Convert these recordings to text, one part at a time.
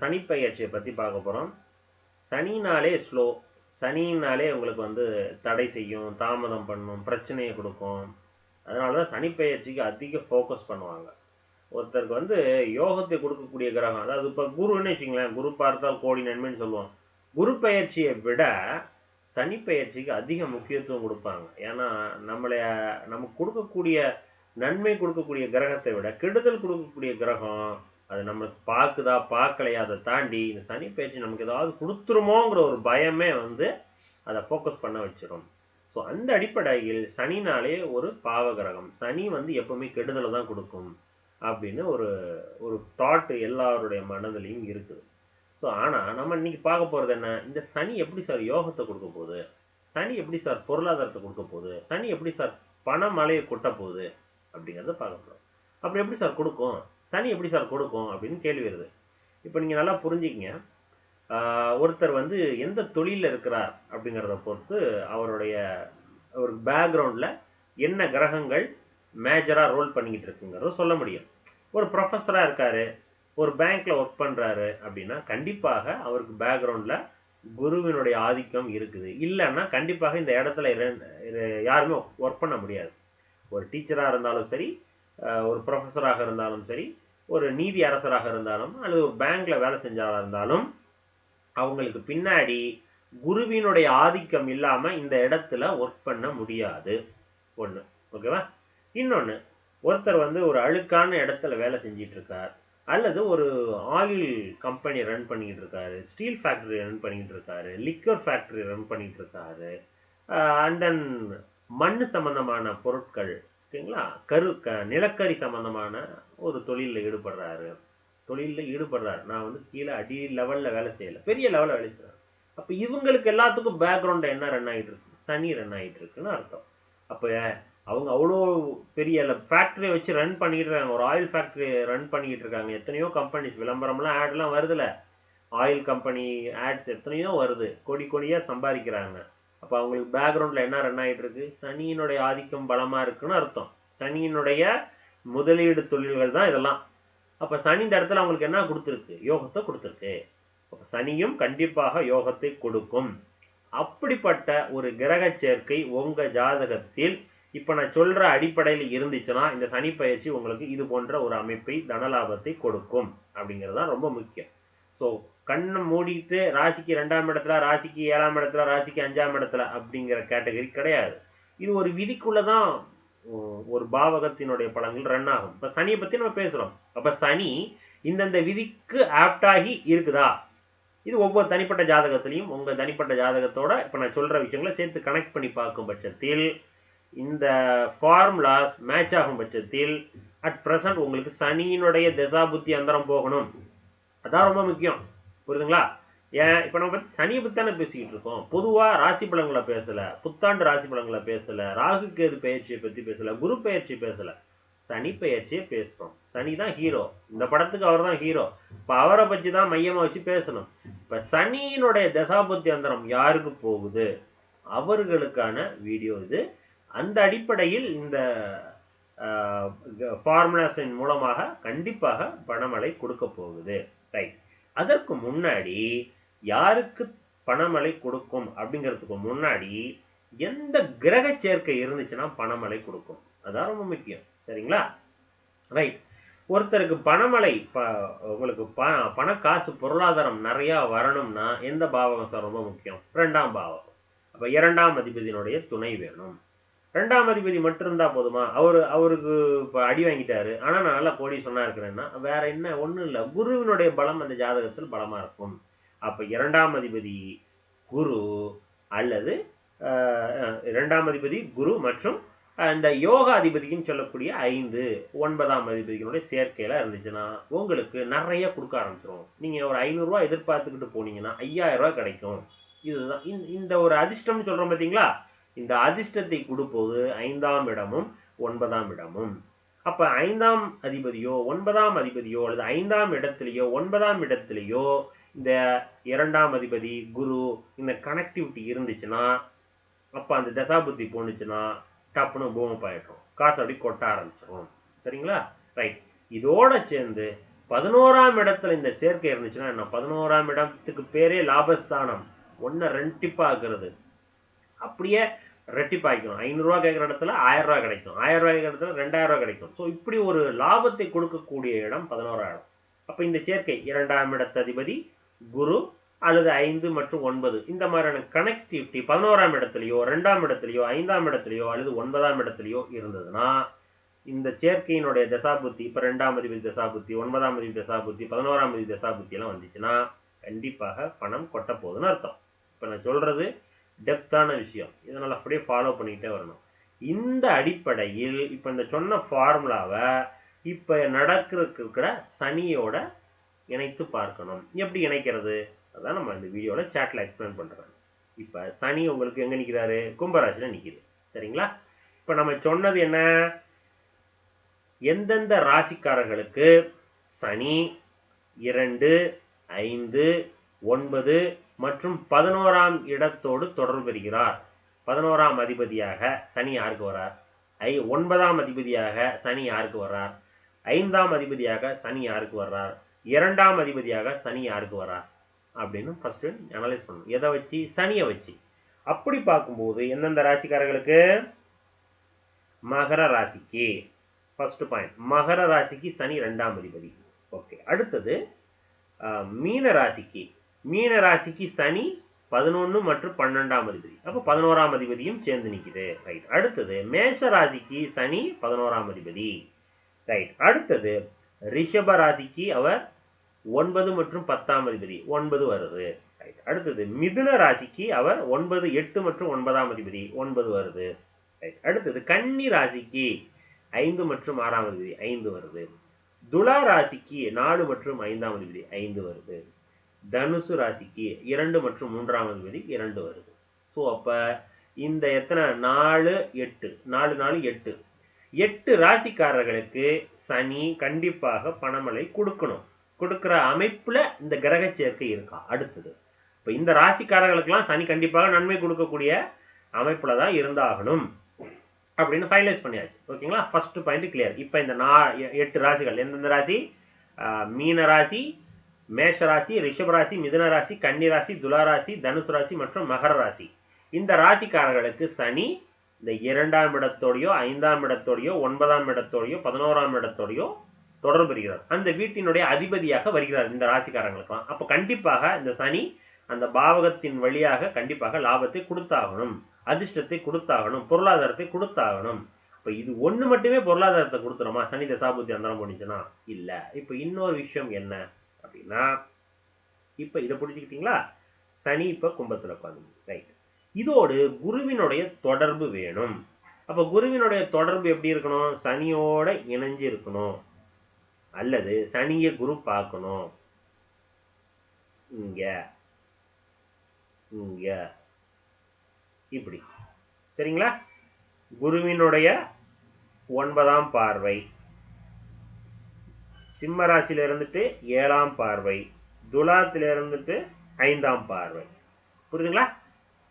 சனிப்பெயர்ச்சியை பற்றி பார்க்க போகிறோம் சனினாலே ஸ்லோ சனினாலே உங்களுக்கு வந்து தடை செய்யும் தாமதம் பண்ணும் பிரச்சனையை கொடுக்கும். அதனால தான் சனிப்பெயர்ச்சிக்கு அதிக ஃபோக்கஸ் பண்ணுவாங்க. ஒருத்தருக்கு வந்து யோகத்தை கொடுக்கக்கூடிய கிரகம் அதாவது இப்போ குருன்னு வச்சுங்களேன் குரு பார்த்தால் கோடி நன்மைன்னு சொல்லுவோம். குரு பயிற்சியை விட சனி பயிற்சிக்கு அதிக முக்கியத்துவம் கொடுப்பாங்க. ஏன்னா நம்மளை நமக்கு கொடுக்கக்கூடிய நன்மை கொடுக்கக்கூடிய கிரகத்தை விட கெடுதல் கொடுக்கக்கூடிய கிரகம் அது நம்மளுக்கு பார்க்குதா பார்க்கலையா அதை தாண்டி இந்த சனி பயிற்சி நமக்கு ஏதாவது கொடுத்துருமோங்கிற ஒரு பயமே வந்து அதை ஃபோக்கஸ் பண்ண வச்சிடும் ஸோ அந்த அடிப்படையில் சனினாலே ஒரு பாவகிரகம். சனி வந்து எப்பவுமே கெடுதலை தான் கொடுக்கும் அப்படின்னு ஒரு ஒரு தாட் எல்லாருடைய மனதிலையும் இருக்குது. ஸோ ஆனால் நம்ம இன்னைக்கு பார்க்க போகிறது என்ன? இந்த சனி எப்படி சார் யோகத்தை கொடுக்க போகுது? சனி எப்படி சார் பொருளாதாரத்தை கொடுக்க போகுது? சனி எப்படி சார் பணமலையை கொட்ட போகுது? அப்படிங்கிறத பார்க்க போகிறோம் அப்படி எப்படி சார் கொடுக்கும்? சனி எப்படி சார் கொடுக்கும் அப்படின்னு கேள்வி வருது. இப்போ நீங்கள் நல்லா புரிஞ்சுக்கிங்க. ஒருத்தர் வந்து எந்த தொழிலில் இருக்கிறார் அப்படிங்கிறத பொறுத்து அவருடைய ஒரு பேக்ரவுண்டில் என்ன கிரகங்கள் மேஜராக ரோல் பண்ணிக்கிட்டு இருக்குங்கிறத சொல்ல முடியும். ஒரு ப்ரொஃபஸராக இருக்காரு ஒரு பேங்க்ல ஒர்க் பண்றாரு அப்படின்னா கண்டிப்பாக அவருக்கு பேக்ரவுண்ட்ல குருவினுடைய ஆதிக்கம் இருக்குது. இல்லைன்னா கண்டிப்பாக இந்த இடத்துல யாருமே ஒர்க் பண்ண முடியாது. ஒரு டீச்சராக இருந்தாலும் சரி ஒரு ப்ரொஃபஸராக இருந்தாலும் சரி ஒரு நீதி அரசராக இருந்தாலும் அல்லது ஒரு பேங்க்ல வேலை செஞ்சாலும் இருந்தாலும் அவங்களுக்கு பின்னாடி குருவினுடைய ஆதிக்கம் இல்லாம இந்த இடத்துல ஒர்க் பண்ண முடியாது. ஒண்ணு. ஓகேவா இன்னொன்னு ஒருத்தர் வந்து ஒரு அழுக்கான இடத்துல வேலை செஞ்சிட்டு இருக்கார் அல்லது ஒரு ஆயில் கம்பெனி ரன் பண்ணிட்டு இருக்காரு ஸ்டீல் ஃபேக்டரி ரன் பண்ணிட்டு இருக்காரு லிக்கர் ஃபேக்டரி ரன் பண்ணிட்டு இருக்காரு அண்ட் தென் மண் சம்பந்தமான பொருட்கள் ஓகேங்களா கரு க நிலக்கரி சம்மந்தமான ஒரு தொழிலில் ஈடுபடுறாரு. தொழிலில் ஈடுபடுறாரு. நான் வந்து கீழே அடி லெவலில் வேலை செய்யலை. பெரிய லெவலில் வேலை செய்கிறேன் அப்போ இவங்களுக்கு எல்லாத்துக்கும் பேக்ரவுண்ட் என்ன ரன் ஆகிட்டு இருக்கு? சனி ரன் ஆகிட்டு இருக்குன்னு அர்த்தம். அப்போ அவங்க அவ்வளோ பெரிய ஃபேக்ட்ரியை வச்சு ரன் பண்ணிக்கிட்டு இருக்காங்க. ஒரு ஆயில் ஃபேக்ட்ரி ரன் பண்ணிக்கிட்டு இருக்காங்க. எத்தனையோ கம்பெனிஸ் விளம்பரம்லாம் ஆட்லாம் வருதுல. ஆயில் கம்பெனி ஆட்ஸ் எத்தனையோ வருது. கொடி கொடியாக சம்பாதிக்கிறாங்க. அப்போ அவங்களுக்கு பேக்ரவுண்டில் என்ன ரன் ஆகிட்டு இருக்கு சனியினுடைய ஆதிக்கம் பலமாக இருக்குன்னு அர்த்தம். சனியினுடைய முதலீடு தொழில்கள் தான் இதெல்லாம். அப்போ சனி இந்த இடத்துல அவங்களுக்கு என்ன கொடுத்துருக்கு? யோகத்தை கொடுத்துருக்கு. அப்போ சனியும் கண்டிப்பாக யோகத்தை கொடுக்கும். அப்படிப்பட்ட ஒரு கிரக சேர்க்கை உங்க ஜாதகத்தில் இப்போ நான் சொல்ற அடிப்படையில் இருந்துச்சுன்னா இந்த சனி பயிற்சி உங்களுக்கு இது போன்ற ஒரு அமைப்பை தனலாபத்தை கொடுக்கும். அப்படிங்கிறது தான் ரொம்ப முக்கியம். ஸோ கண்ணை மூடிட்டு ராசிக்கு ரெண்டாம் இடத்துல ராசிக்கு ஏழாம் இடத்துல ராசிக்கு அஞ்சாம் இடத்துல அப்படிங்கிற கேட்டகரி கிடையாது. இது ஒரு விதிக்குள்ள தான் ஒரு பாவகத்தினுடைய படங்கள் ரன் ஆகும். இப்போ சனியை பத்தி நம்ம பேசுறோம். அப்ப சனி இந்தந்த விதிக்கு ஆப்டாகி இருக்குதா? இது ஒவ்வொரு தனிப்பட்ட ஜாதகத்திலையும் உங்க தனிப்பட்ட ஜாதகத்தோட இப்ப நான் சொல்ற விஷயங்களை சேர்த்து கனெக்ட் பண்ணி பார்க்கும் பட்சத்தில் இந்த ஃபார்முலாஸ் மேட்ச் ஆகும் பட்சத்தில் அட் ப்ரெசன்ட் உங்களுக்கு சனியினுடைய தசாபுத்தி அந்தரம் போகணும். அதான் ரொம்ப முக்கியம். புரியுதுங்களா? ஏன் இப்போ நம்ம பற்றி சனியை பத்தி தானே பேசிக்கிட்டு இருக்கோம். பொதுவாக ராசி பலன்களை பேசலை புத்தாண்டு ராசி பலன்களை பேசலை ராகு கேது பயிற்சியை பற்றி பேசலை குரு பயிற்சி பேசலை. சனி பயிற்சியை பேசுகிறோம் சனி தான் ஹீரோ இந்த படத்துக்கு அவர் தான் ஹீரோ இப்போ அவரை பற்றி தான் மையமாக வச்சு பேசணும். இப்போ சனியினுடைய தசாபத்தி அந்தரம் யாருக்கு போகுது? அவர்களுக்கான வீடியோ இது. அந்த அடிப்படையில் இந்த ஃபார்முலாஸின் மூலமாக கண்டிப்பாக பணமழை கொடுக்க போகுது. ரைட் அதற்கு முன்னாடி யாருக்கு பணமழை கொடுக்கும் அப்படிங்கிறதுக்கு முன்னாடி எந்த கிரக சேர்க்கை இருந்துச்சுன்னா பணமழை கொடுக்கும். அதான் ரொம்ப முக்கியம். சரிங்களா? ரைட் ஒருத்தருக்கு பணமழை ப உங்களுக்கு ப பண காசு பொருளாதாரம் நிறையா வரணும்னா எந்த பாவகம் சார் ரொம்ப முக்கியம்? ரெண்டாம் பாவகம். அப்போ இரண்டாம் அதிபதியினுடைய துணை வேணும். ரெண்டாம் அதிபதி மட்டும் இருந்தா போதுமா? அவர் அவருக்கு இப்போ அடி வாங்கிட்டாரு. ஆனா நான் நல்லா கோடீஸ்வரனா இருக்கிறேன்னா வேற என்ன? ஒண்ணும் இல்லை. குருவினுடைய பலம் அந்த ஜாதகத்தில் பலமா இருக்கும். அப்ப இரண்டாம் அதிபதி குரு அல்லது ஆஹ், இரண்டாம் அதிபதி குரு மற்றும் இந்த யோகா அதிபதிக்குன்னு சொல்லக்கூடிய ஐந்து ஒன்பதாம் அதிபதிகளுடைய சேர்க்கையில இருந்துச்சுன்னா உங்களுக்கு நிறைய கொடுக்க ஆரம்பிச்சிடும் நீங்க ஒரு ஐநூறுரூவா எதிர்பார்த்துக்கிட்டு போனீங்கன்னா ஐயாயிரம் ரூபாய் கிடைக்கும். இதுதான். இந்த- இந்த ஒரு அதிர்ஷ்டம்னு சொல்றோம் பார்த்தீங்களா இந்த அதிர்ஷ்டத்தை கொடுப்பது ஐந்தாம் இடமும் ஒன்பதாம் இடமும். அப்ப ஐந்தாம் அதிபதியோ ஒன்பதாம் அதிபதியோ அல்லது ஐந்தாம் இடத்திலேயோ ஒன்பதாம் இடத்திலேயோ இந்த இரண்டாம் அதிபதி குரு இந்த கனெக்டிவிட்டி இருந்துச்சுன்னா அப்ப அந்த தசாபுத்தி போனுச்சுன்னா டப்புன்னு பூமப் ஆயிடும் காசு அப்படி கொட்ட ஆரம்பிச்சிடும் சரிங்களா? ரைட் இதோட சேர்ந்து பதினோராம் இடத்துல இந்த சேர்க்கை இருந்துச்சுன்னா என்ன? பதினோராம் இடத்துக்கு பேரே லாபஸ்தானம். ஒன்றை ரெட்டிப்பாக்குறது அப்படியே ரெட்டிப்பாய்க்கும். ஐநூறுரூவா கேட்குற இடத்துல ஆயிரரூவா கிடைக்கும். ஆயிரரூவா கேட்குற இடத்துல ரெண்டாயிரம் கிடைக்கும். ஸோ இப்படி ஒரு லாபத்தை கொடுக்கக்கூடிய இடம் பதினோராயிரம். அப்போ இந்த சேர்க்கை இரண்டாம் இடத்ததிபதி குரு அல்லது ஐந்து மற்றும் ஒன்பது. இந்த மாதிரியான கனெக்டிவிட்டி பதினோராம் இடத்துலையோ ரெண்டாம் இடத்துலையோ ஐந்தாம் இடத்துலையோ அல்லது ஒன்பதாம் இடத்துலையோ இருந்ததுன்னா இந்த சேர்க்கையினுடைய தசாபுத்தி இப்போ ரெண்டாம் அதிபதி தசாபுத்தி ஒன்பதாம் அதிபதி தசாபுத்தி பதினோராம் அதிபதி தசாபுத்தி எல்லாம் வந்துச்சுன்னா கண்டிப்பாக பணம் கொட்ட போகுதுன்னு அர்த்தம். இப்போ நான் சொல்றது டெப்த்தான விஷயம். இதனால் அப்படியே ஃபாலோ பண்ணிக்கிட்டே வரணும். இந்த அடிப்படையில் இப்போ இந்த சொன்ன ஃபார்முலாவை இப்போ நடக்கிறதுக்கிற சனியோட இணைத்து பார்க்கணும். எப்படி இணைக்கிறது? அதான் நம்ம இந்த வீடியோவில் சேட்டில் எக்ஸ்பிளைன் பண்ணுறோம் இப்போ சனி உங்களுக்கு எங்கே நிற்கிறாரு கும்பராசியில் நிற்கிது சரிங்களா? இப்போ நம்ம சொன்னது என்ன? எந்தெந்த ராசிக்காரர்களுக்கு சனி இரண்டு ஐந்து ஒன்பது மற்றும் பதினோராம் இடத்தோடு தொடர்பு பெறுகிறார். பதினோராம் அதிபதியாக சனி யாருக்கு வரார் ஐ ஒன்பதாம் அதிபதியாக சனி யாருக்கு வர்றார்? ஐந்தாம் அதிபதியாக சனி யாருக்கு வர்றார்? இரண்டாம் அதிபதியாக சனி யாருக்கு வர்றார்? அப்படின்னு ஃபர்ஸ்ட் அனலைஸ் பண்ணணும். எதை வச்சு? சனியை வச்சு. அப்படி பார்க்கும்போது எந்தெந்த ராசிக்காரர்களுக்கு? மகர ராசிக்கு. ஃபர்ஸ்ட் பாயிண்ட் மகர ராசிக்கு சனி ரெண்டாம் அதிபதி. ஓகே அடுத்தது மீன ராசிக்கு. மீன ராசிக்கு சனி பதினொன்று மற்றும் பன்னெண்டாம் அதிபதி. அப்போ பதினோராம் அதிபதியும் சேர்ந்து நிற்குது ரைட் அடுத்தது மேஷ ராசிக்கு சனி பதினோராம் அதிபதி. ரைட் அடுத்தது ரிஷப ராசிக்கு அவர் ஒன்பது மற்றும் பத்தாம் அதிபதி. ஒன்பது வருது. ரைட் அடுத்தது மிதுன ராசிக்கு அவர் ஒன்பது எட்டு மற்றும் ஒன்பதாம் அதிபதி. ஒன்பது வருது. ரைட் அடுத்தது கன்னி ராசிக்கு ஐந்து மற்றும் ஆறாம் அதிபதி. ஐந்து வருது. துலா ராசிக்கு நாலு மற்றும் ஐந்தாம் அதிபதி. ஐந்து வருது. தனுசு ராசிக்கு இரண்டு மற்றும் மூன்றாம் அதிபதி இரண்டு வருது. ஸோ அப்ப இந்த எத்தனை? நாலு எட்டு. நாலு நாலு எட்டு. எட்டு ராசிக்காரர்களுக்கு சனி கண்டிப்பாக பணமழை கொடுக்கணும். கொடுக்கிற அமைப்புல இந்த கிரக சேர்க்கை இருக்கா? அடுத்தது. இப்ப இந்த ராசிக்காரர்களுக்கெல்லாம் சனி கண்டிப்பாக நன்மை கொடுக்கக்கூடிய அமைப்புல தான் இருந்தாகணும் அப்படின்னு ஃபைனலைஸ் பண்ணியாச்சு. ஓகேங்களா ஃபர்ஸ்ட் பாயிண்ட் கிளியர் இப்போ இந்த நா எ- எட்டு ராசிகள். எந்தெந்த ராசி? ஆஹ் மீன ராசி மேஷ ராசி மிதுனராசி ராசி துளாராசி கன்னி ராசி தனுசு ராசி மற்றும் மகர ராசி இந்த ராசிக்காரர்களுக்கு சனி இந்த இரண்டாம் இடத்தோடையோ ஐந்தாம் இடத்தோடையோ ஒன்பதாம் இடத்தோடையோ பதினோராம் இடத்தோடையோ தொடர்பு பெறுகிறார் அந்த வீட்டினுடைய அதிபதியாக வருகிறார் இந்த ராசிக்காரங்களுக்கெல்லாம் அப்போ கண்டிப்பாக இந்த சனி அந்த பாவகத்தின் வழியாக கண்டிப்பாக லாபத்தை கொடுத்தாகணும். அதிர்ஷ்டத்தை கொடுத்தாகணும். பொருளாதாரத்தை கொடுத்தாகணும். இப்போ இது ஒன்று மட்டுமே பொருளாதாரத்தை கொடுத்துருமா? சனி தசாபுத்தி அந்தரம் பண்ணிச்சுன்னா இல்லை. இப்போ இன்னொரு விஷயம் என்ன? அப்படின்னா இப்போ இதை புரிஞ்சுக்கிட்டீங்களா? சனி இப்போ கும்பத்தில் உட்காந்து ரைட் இதோடு குருவினுடைய தொடர்பு வேணும். அப்போ குருவினுடைய தொடர்பு எப்படி இருக்கணும்? சனியோட இணைஞ்சு இருக்கணும். அல்லது சனியை குரு பார்க்கணும். இங்க இங்க இப்படி. சரிங்களா? குருவினுடைய ஒன்பதாம் பார்வை. சிம்ம ராசியில இருந்துட்டு ஏழாம் பார்வை துலாத்துல இருந்துட்டு ஐந்தாம் பார்வை. புரியுதுங்களா?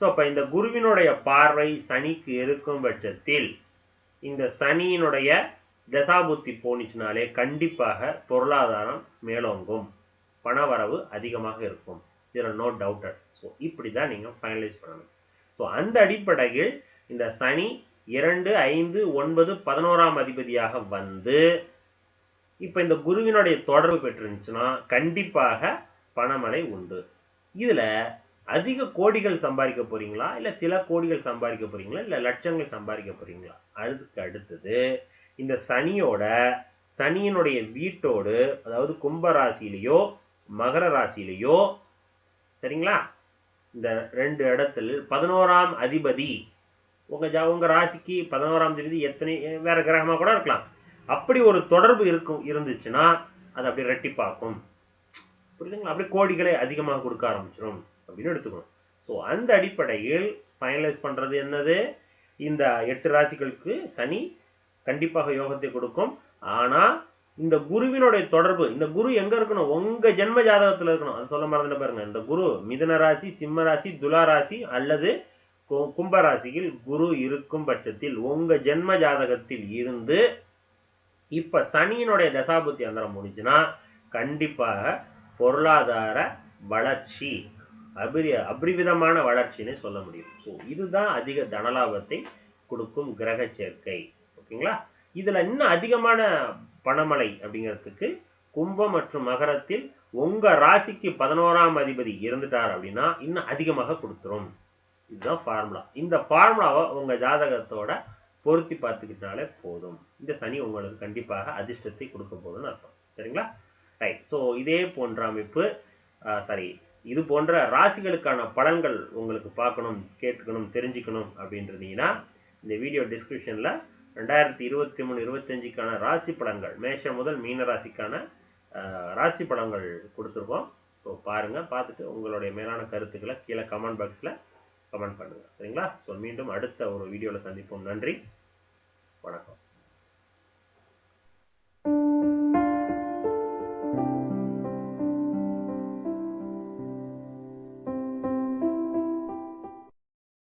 ஸோ அப்போ இந்த குருவினுடைய பார்வை சனிக்கு இருக்கும் பட்சத்தில் இந்த சனியினுடைய தசாபுத்தி போனிச்சுனாலே கண்டிப்பாக பொருளாதாரம் மேலோங்கும். பணவரவு அதிகமாக இருக்கும். இதில் நோ டவுட்டட் ஸோ இப்படி தான் நீங்கள் ஃபைனலைஸ் பண்ணணும். ஸோ அந்த அடிப்படையில் இந்த சனி இரண்டு ஐந்து ஒன்பது பதினோராம் அதிபதியாக வந்து இப்போ இந்த குருவினுடைய தொடர்பு பெற்றிருந்துச்சுன்னா கண்டிப்பாக பணமழை உண்டு. இதில் அதிக கோடிகள் சம்பாதிக்க போறீங்களா? இல்லை சில கோடிகள் சம்பாதிக்க போறீங்களா? இல்லை லட்சங்கள் சம்பாதிக்க போறீங்களா? அதுக்கு அடுத்தது இந்த சனியோட சனியினுடைய வீட்டோடு அதாவது கும்ப ராசியிலேயோ மகர ராசியிலையோ சரிங்களா? இந்த ரெண்டு இடத்தில் பதினோராம் அதிபதி உங்க உங்க ராசிக்கு பதினோராம் தேதி எத்தனை வேற கிரகமா கூட இருக்கலாம். அப்படி ஒரு தொடர்பு இருக்கும் இருந்துச்சுன்னா அது அப்படியே ரெட்டிப்பாக்கும் புரியுதுங்களா? அப்படியே கோடிகளை அதிகமாக கொடுக்க ஆரம்பிச்சிடும் அப்படின்னு எடுத்துக்கணும். ஸோ அந்த அடிப்படையில் ஃபைனலைஸ் பண்றது என்னது? இந்த எட்டு ராசிகளுக்கு சனி கண்டிப்பாக யோகத்தை கொடுக்கும். ஆனா இந்த குருவினுடைய தொடர்பு இந்த குரு எங்க இருக்கணும்? உங்க ஜென்ம ஜாதகத்துல இருக்கணும். அது சொல்ல மறந்துட்டு பாருங்க. இந்த குரு மிதன ராசி சிம்ம ராசி துலா ராசி அல்லது கு- கும்ப ராசியில் குரு இருக்கும் பட்சத்தில் உங்க ஜென்ம ஜாதகத்தில் இருந்து இப்ப சனியினுடைய தசாபுத்தி அந்தரம் முடிஞ்சுன்னா கண்டிப்பாக பொருளாதார வளர்ச்சி அபிரி அபரிவிதமான வளர்ச்சின்னு சொல்ல முடியும். ஸோ இதுதான் அதிக தனலாபத்தை கொடுக்கும் கிரக சேர்க்கை. ஓகேங்களா? இதுல இன்னும் அதிகமான பணமலை அப்படிங்கிறதுக்கு கும்பம் மற்றும் மகரத்தில் உங்க ராசிக்கு பதினோராம் அதிபதி இருந்துட்டார் அப்படின்னா இன்னும் அதிகமாக கொடுத்துரும். இதுதான் ஃபார்முலா இந்த ஃபார்முலாவை உங்க ஜாதகத்தோட பொருத்தி பார்த்துக்கிட்டாலே போதும். இந்த சனி உங்களுக்கு கண்டிப்பாக அதிர்ஷ்டத்தை கொடுக்க போதும்னு அர்த்தம். சரிங்களா? ரைட் ஸோ இதே போன்ற அமைப்பு சாரி இது போன்ற ராசிகளுக்கான பலன்கள் உங்களுக்கு பார்க்கணும் கேட்டுக்கணும் தெரிஞ்சுக்கணும் அப்படின்றதீங்கன்னா இந்த வீடியோ டிஸ்கிரிப்ஷனில் ரெண்டாயிரத்தி இருபத்தி மூணு இருபத்தஞ்சுக்கான ராசி பலன்கள் மேஷம் முதல் மீன ராசிக்கான ராசி பலன்கள் கொடுத்துருக்கோம். ஸோ பாருங்கள் பார்த்துட்டு உங்களுடைய மேலான கருத்துக்களை கீழே கமெண்ட் பாக்ஸில் கமெண்ட் பண்ணுங்கள் சரிங்களா? ஸோ மீண்டும் அடுத்த ஒரு வீடியோவில் சந்திப்போம். நன்றி. corazón.